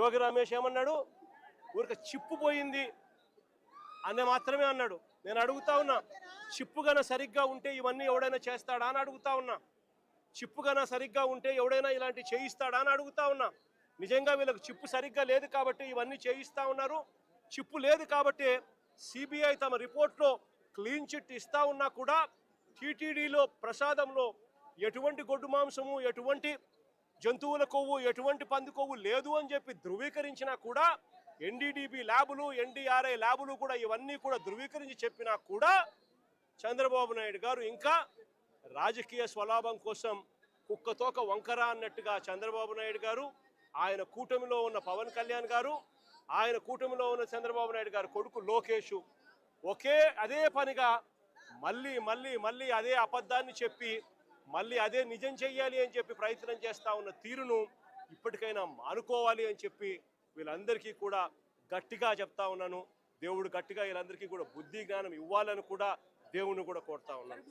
జోగి రమేష్ ఏమన్నాడు? ఊరిక చిప్పు పోయింది అనే మాత్రమే అన్నాడు. నేను అడుగుతా ఉన్నా చిప్పు సరిగ్గా ఉంటే ఇవన్నీ ఎవడైనా చేస్తాడా అని అడుగుతా ఉన్నా. చిప్పుగన సరిగ్గా ఉంటే ఎవడైనా ఇలాంటి చేయిస్తాడా అని అడుగుతా ఉన్నా. నిజంగా వీళ్ళకి చిప్పు సరిగ్గా లేదు కాబట్టి ఇవన్నీ చేయిస్తూ ఉన్నారు. చిప్పు లేదు కాబట్టి సిబిఐ తమ రిపోర్ట్లో క్లీన్ చిట్ ఇస్తా ఉన్నా కూడా టీటీడీలో ప్రసాదంలో ఎటువంటి గొడ్డు మాంసము ఎటువంటి జంతువుల కొవ్వు ఎటువంటి పంది కొవ్వు లేదు అని చెప్పి ధృవీకరించినా కూడా ఎన్డీడీబీ ల్యాబులు ఎన్డీఆర్ఐ ల్యాబులు కూడా ఇవన్నీ కూడా ధృవీకరించి చెప్పినా కూడా చంద్రబాబు నాయుడు గారు ఇంకా రాజకీయ స్వలాభం కోసం కుక్కతోక వంకర అన్నట్టుగా చంద్రబాబు నాయుడు గారు ఆయన కూటమిలో ఉన్న పవన్ కళ్యాణ్ గారు ఆయన కూటమిలో ఉన్న చంద్రబాబు నాయుడు గారు కొడుకు లోకేష్ ఒకే అదే పనిగా మళ్ళీ మళ్ళీ మళ్ళీ అదే అబద్ధాన్ని చెప్పి మళ్ళీ అదే నిజం చెయ్యాలి అని చెప్పి ప్రయత్నం చేస్తా ఉన్న తీరును ఇప్పటికైనా మానుకోవాలి అని చెప్పి వీళ్ళందరికీ కూడా గట్టిగా చెప్తా ఉన్నాను. దేవుడు గట్టిగా వీళ్ళందరికీ కూడా బుద్ధి జ్ఞానం ఇవ్వాలని కూడా దేవుణ్ణి కూడా కోరుతా ఉన్నాను.